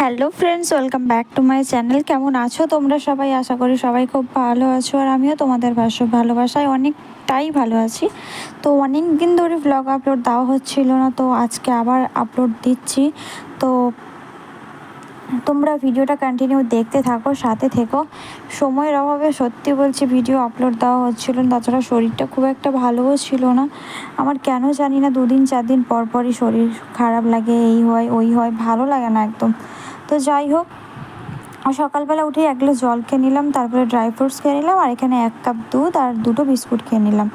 Hello friends welcome back to my channel কেমন আছো তোমরা সবাই? আশা করি সবাই খুব ভালো আছো আর আমিও তোমাদের ভাষ্য ভালোবাসায় অনেকটাই ভালো আছি। তো অনেক দিন ধরে ব্লগ আপলোড দেওয়া হচ্ছিল না, তো আজকে আবার আপলোড দিচ্ছি। তো তোমরা ভিডিওটা কন্টিনিউ দেখতে থাকো, সাথে থেকো। সময়ের অভাবে সত্যি বলছি ভিডিও আপলোড দেওয়া হচ্ছিল তাছাড়া শরীরটা খুব একটা ভালোও ছিল না। আমার কেন জানি না, দুদিন চার দিন পর পরই শরীর খারাপ লাগে, এই হয়, ওই হয়, ভালো লাগে না একদম। তো যাই হোক সকালবেলা উঠে এক গ্লাস জল খেয়ে নিলাম, তারপরে ড্রাই ফ্রুটস খেয়ে নিলাম, আর এখানে এক কাপ দুধ আর দুটো বিস্কুট খেয়ে নিলাম।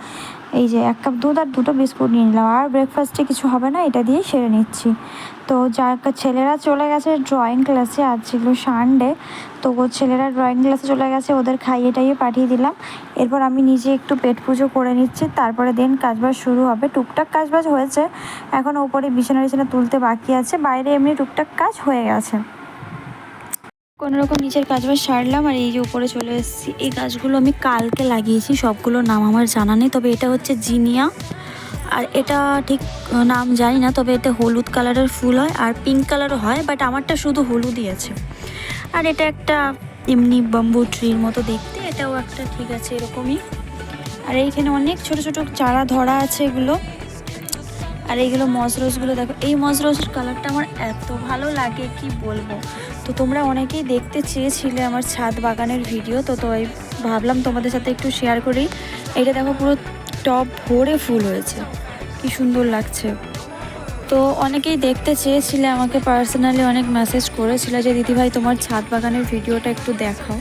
এই যে এক কাপ দুধ আর দুটো বিস্কুট নিয়ে নিলাম, আর ব্রেকফাস্টে কিছু হবে না, এটা দিয়েই সেরে নিচ্ছি। তো যার ছেলেরা চলে গেছে ড্রয়িং ক্লাসে আজ ছিল সানডে তো ছেলেরা ড্রয়িং ক্লাসে চলে গেছে, ওদের খাইয়ে টাইয়ে পাঠিয়ে দিলাম। এরপর আমি নিজে একটু পেট পুজো করে নিচ্ছি, তারপরে দেন কাজবাজ শুরু হবে। টুকটাক কাজবাজ হয়েছে, এখন ওপরে বিছানা বিছানা তুলতে বাকি আছে, বাইরে এমনি টুকটাক কাজ হয়ে গেছে। রকম নিচের কাজ বাজ সারলাম আর এই যে উপরে চলে এসেছি। এই গাছগুলো আমি কালকে লাগিয়েছি সবগুলো নাম আমার জানা নেই, তবে এটা হচ্ছে জিনিয়া। আর এটা ঠিক নাম জানি না, তবে এতে হলুদ কালারের ফুল হয় আর পিঙ্ক কালারও হয়, বাট আমারটা শুধু হলুদই আছে। আর এটা একটা এমনি বাম্বু ট্রির মতো দেখতে, এটাও একটা ঠিক আছে এরকমই। আর এইখানে অনেক ছোট ছোট চারা ধরা আছে এগুলো। আর এইগুলো মজরোজগুলো দেখো, এই মজরোজের কালারটা আমার এত ভালো লাগে, কি বলব? তো তোমরা অনেকেই দেখতে চেয়েছিলে আমার ছাদ বাগানের ভিডিও তো তো ভাবলাম তোমাদের সাথে একটু শেয়ার করি। এটা দেখো পুরো টপ ভরে ফুল হয়েছে, কি সুন্দর লাগছে। তো অনেকেই দেখতে চেয়েছিলে, আমাকে পার্সোনালি অনেক মেসেজ করেছিল যে, দিদিভাই, তোমার ছাদ বাগানের ভিডিওটা একটু দেখাও।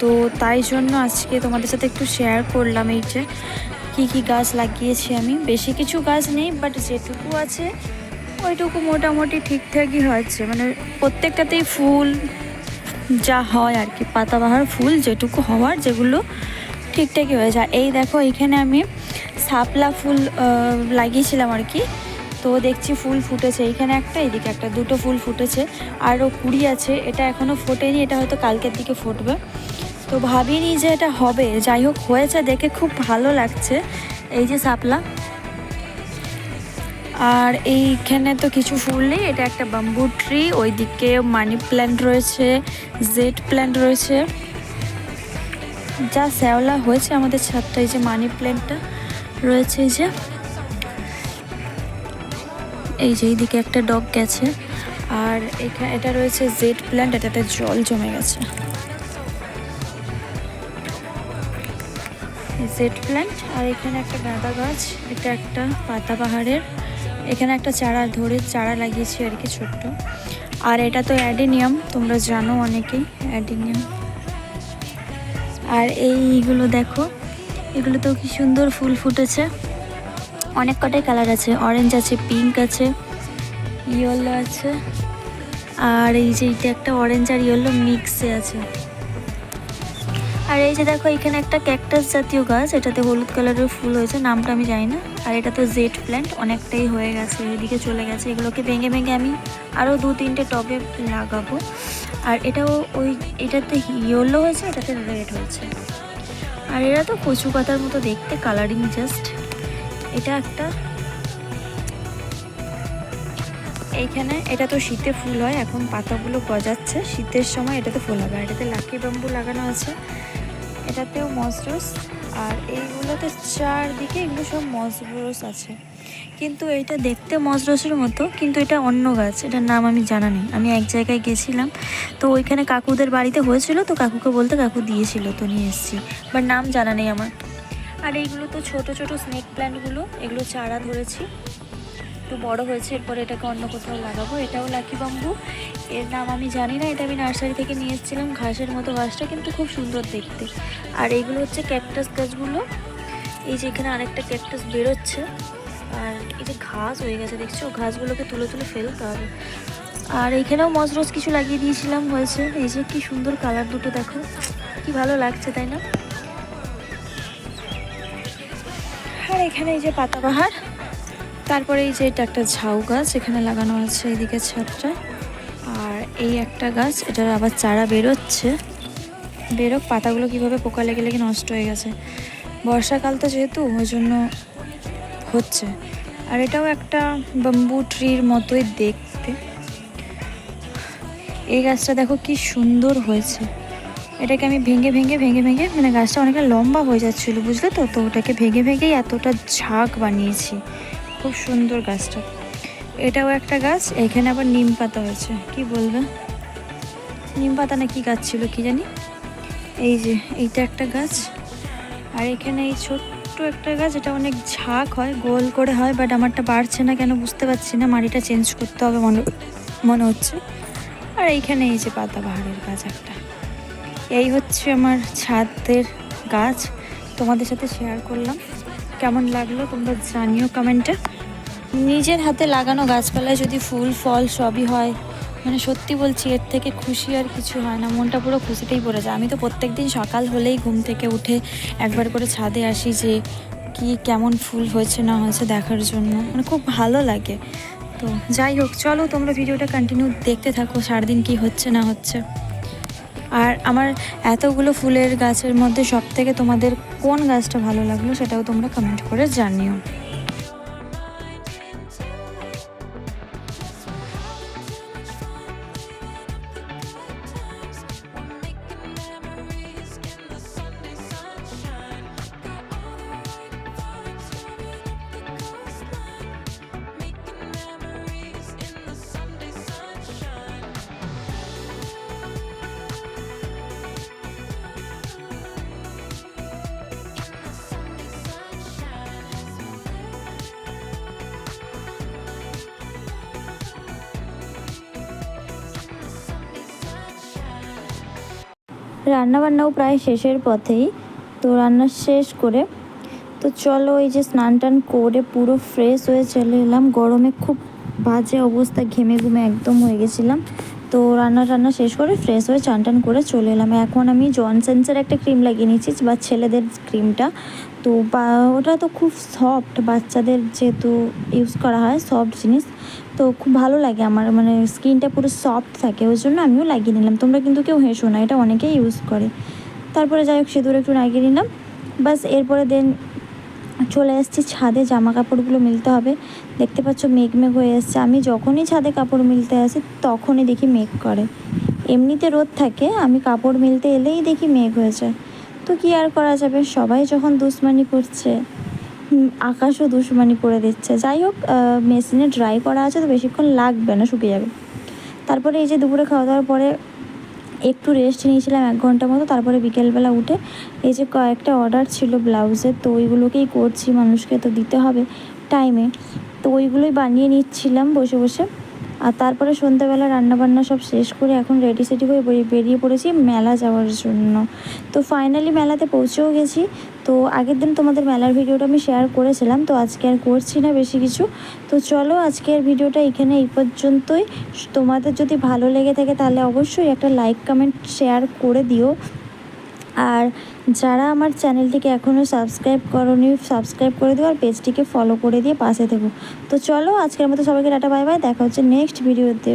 তো তাই জন্য আজকে তোমাদের সাথে একটু শেয়ার করলাম এই যে, কী কী গাছ লাগিয়েছি আমি। বেশি কিছু গাছ নেই বাট যেটুকু আছে ওইটুকু মোটামুটি ঠিকঠাকই হয়েছে। মানে প্রত্যেকটাতেই ফুল যা হয় আর কি পাতাবাহার ফুল যেটুকু হওয়ার যেগুলো ঠিকঠাকই হয়েছে। আর এই দেখো, এখানে আমি শাপলা ফুল লাগিয়েছিলাম আর কি। তো দেখছি ফুল ফুটেছে। এইখানে একটা, এদিকে একটা, দুটো ফুল ফুটেছে। আরও কুড়ি আছে। এটা এখনও ফোটেনি, এটা হয়তো কালকের দিকে ফুটবে। তো ভাবিনি যে এটা হবে। যাই হোক, হয়েছে দেখে খুব ভালো লাগছে। এই যে শাপলা। আর এইখানে তো কিছু ফুল নেই, এটা একটা বাম্বু ট্রি ওইদিকে মানি প্ল্যান্ট রয়েছে জেড প্ল্যান্ট রয়েছে। যা শ্যাওলা হয়েছে আমাদের ছাদটা, এই যে মানি প্ল্যান্টটা রয়েছে, এই যে। এই যে এইদিকে একটা ডগ গেছে, আর এখানে এটা রয়েছে জেড প্ল্যান্ট এটাতে জল জমে গেছে। জেড প্ল্যান্ট আর এখানে একটা গাঁদা গাছ, এটা একটা পাতা পাহাড়ের। এখানে একটা চারা ধরে চারা লাগিয়েছি আর কি ছোট্ট। আর এটা তো অ্যাডিনিয়াম, তোমরা জানো অনেকেই অ্যাডিনিয়াম। আর এইগুলো দেখো, এগুলো তো কি সুন্দর ফুল ফুটেছে। অনেক কটাই কালার আছে, অরেঞ্জ আছে, পিঙ্ক আছে, ইয়েলো আছে। আর এই যে এইটা একটা অরেঞ্জ আর ইয়েলো মিক্সে আছে। আর এই যে দেখো, এখানে একটা ক্যাকটাস জাতীয় গাছ, এটাতে হলুদ কালারের ফুল হয়েছে, নামটা আমি জানি না। আর এটা তো জেড প্ল্যান্ট অনেকটাই হয়ে গেছে, এদিকে চলে গেছে। এগুলোকে ভেঙে ভেঙে আমি আরও দু তিনটে টবে লাগাবো। আর এটাও ওই, এটাতে ইয়েলো হয়েছে, এটাতে রেড হয়েছে। আর এরা তো কচু পাতার মতো দেখতে কালারিং জাস্ট এটা একটা এইখানে এটা তো শীতে ফুল হয়, এখন পাতাগুলো গজাচ্ছে। শীতের সময় এটাতে ফুল হবে, আর এটাতে লাকি ব্যাম্বু লাগানো আছে। এটাতেও মজরস আর এইগুলোতে চারদিকে এগুলো সব মজরস আছে। কিন্তু এটা দেখতে মজরসের মতো, কিন্তু এটা অন্য গাছ, এটার নাম আমি জানা নেই। আমি এক জায়গায় গেছিলাম, তো ওইখানে কাকুদের বাড়িতে হয়েছিল, তো কাকুকে বলতে কাকু দিয়েছিল, তো নিয়ে এসেছি। বাট নাম জানা নেই আমার। আর এইগুলো তো ছোট ছোট স্নেক প্ল্যান্টগুলো এগুলো চারা ধরেছি। একটু বড় হয়েছে, এরপর এটাকে অন্য কোথাও লাগাবো, এটাও লাকি বাম্বু। এর নাম আমি জানি না, এটা আমি নার্সারি থেকে নিয়ে এসেছিলাম, ঘাসের মতো গাছটা কিন্তু খুব সুন্দর দেখতে। আর এইগুলো হচ্ছে ক্যাকটাস গাছগুলো। এই যে এখানে আরেকটা ক্যাকটাস বেরোচ্ছে, আর এই যে ঘাস হয়ে গেছে, দেখছ? ঘাসগুলোকে তুলে তুলে ফেলতে হবে। আর এইখানেও মজরস কিছু লাগিয়ে দিয়েছিলাম, হয়েছে। এই যে কি সুন্দর কালার দুটো, দেখো। কি ভালো লাগছে, তাই না? আর এখানে এই যে পাতাবাহার। তারপরে এই যে এটা একটা ঝাউ গাছ, এখানে লাগানো আছে এইদিকে ছাদটা। আর এই একটা গাছ এটার আবার চারা বেরোচ্ছে। বেরোক, পাতাগুলো কীভাবে পোকা লেগে লেগে নষ্ট হয়ে গেছে। বর্ষাকাল তো যেহেতু, ওই জন্য হচ্ছে। আর এটাও একটা বাম্বু ট্রির মতোই দেখতে। এই গাছটা দেখো কি সুন্দর হয়েছে। এটাকে আমি ভেঙে ভেঙে ভেঙে ভেঙে মানে গাছটা অনেকটা লম্বা হয়ে যাচ্ছিল, বুঝলে তো? তো ওটাকে ভেঙে, ভেঙেই এতটা ঝাঁক বানিয়েছি। খুব সুন্দর গাছটা। এটাও একটা গাছ, এখানে আবার নিম পাতা হয়েছে। কি বলবে নিম পাতা না কি গাছ ছিল কি জানি? এই যে, এইটা একটা গাছ। আর এখানে এই ছোট্ট একটা গাছ, এটা অনেক ঝাঁক হয়, গোল করে হয় বাট আমারটা বাড়ছে না কেন বুঝতে পারছি না। মাটিটা চেঞ্জ করতে হবে মনে মনে হচ্ছে। আর এইখানে এই যে পাতাবাহারের গাছ একটা। এই হচ্ছে আমার ছাদের গাছ। তোমাদের সাথে শেয়ার করলাম। কেমন লাগল তোমরা জানিও কমেন্টে? নিজের হাতে লাগানো গাছপালায় যদি ফুল, ফল সবই হয় মানে সত্যি বলছি এর থেকে খুশি আর কিছু হয় না। মনটা পুরো খুশিতেই পড়ে যায়। আমি তো প্রত্যেক দিন সকাল হলেই ঘুম থেকে উঠে একবার করে ছাদে আসি যে কি কেমন ফুল হয়েছে, না হয়েছে দেখার জন্য। মানে খুব ভালো লাগে। তো যাই হোক, চলো তোমরা ভিডিওটা কন্টিনিউ দেখতে থাকো, সারাদিন কি হচ্ছে, না হচ্ছে। আর আমার এতগুলো ফুলের গাছের মধ্যে সব থেকে তোমাদের কোন গাছটা ভালো লাগল সেটাও তোমরা কমেন্ট করে জানিও। রান্নাবান্নাও প্রায় শেষের পথেই। তো রান্না শেষ করে, তো চলো ওই যে স্নান টান করে পুরো ফ্রেশ হয়ে চলে এলাম। গরমে খুব বাজে অবস্থা, ঘেমে ঘুমে একদম হয়ে গেছিলাম। তো রান্না টান্না শেষ করে ফ্রেশ হয়ে চান টান করে চলে এলাম। এখন আমি জনসেন্সের একটা ক্রিম লাগিয়ে নিয়েছি, বা ছেলেদের ক্রিমটা তো বা, ওটা তো খুব সফট বাচ্চাদের যেহেতু ইউজ করা হয় সফট জিনিস, তো খুব ভালো লাগে আমার মানে স্কিনটা পুরো সফট থাকে, ওই জন্য আমিও লাগিয়ে নিলাম। তোমরা কিন্তু কেউ হেসো না, এটা অনেকেই ইউজ করে। তারপরে যাই হোক, সিঁদুর একটু লাগিয়ে নিলাম। বাস, এরপরে দেন চলে এসেছি ছাদে জামা কাপড়গুলো মিলতে হবে। দেখতে পাচ্ছ মেঘ মেঘ হয়ে এসছে। আমি যখনই ছাদে কাপড় মিলতে আসি, তখনই দেখি মেঘ করে। এমনিতে রোদ থাকে, আমি কাপড় মিলতে এলেই দেখি মেঘ হয়ে যায়। তো কী আর করা যাবে? সবাই যখন দুশ্মনি করছে আকাশও দুশ্মনি করে দিচ্ছে। যাই হোক মেশিনে ড্রাই করা আছে তো বেশিক্ষণ লাগবে না, শুকিয়ে যাবে। তারপরে এই যে দুপুরে খাওয়া দাওয়ার পরে একটু রেস্ট নিয়েছিলাম এক ঘণ্টা মতো। তারপরে বিকেলবেলা উঠে এই যে কয়েকটা অর্ডার ছিল ব্লাউজের তো ওইগুলোকেই করছি। মানুষকে তো দিতে হবে টাইমে তো ওইগুলোই বানিয়ে নিচ্ছিলাম বসে বসে। আর তারপরে সন্ধ্যাবেলা রান্নাবান্না সব শেষ করে এখন রেডি সেডি হয়ে বেরিয়ে- পড়েছি মেলা যাওয়ার জন্য। তো ফাইনালি মেলাতে পৌঁছেও গেছি। তো আগের দিন তোমাদের মেলার ভিডিওটা আমি শেয়ার করেছিলাম, তো আজকে আর করছি না বেশি কিছু। তো চলো আজকের ভিডিওটা এখানে এই পর্যন্তই। তোমাদের যদি ভালো লেগে থাকে তাহলে অবশ্যই একটা লাইক কমেন্ট শেয়ার করে দিও। আর যারা আমার চ্যানেলটিকে এখনও সাবস্ক্রাইব করনি, সাবস্ক্রাইব করে দিও আর পেজটিকে ফলো করে দিয়ে পাশে দেবো তো চলো আজকের মতো সবাইকে ডাটা বাই বাই দেখা হচ্ছে নেক্সট ভিডিওতে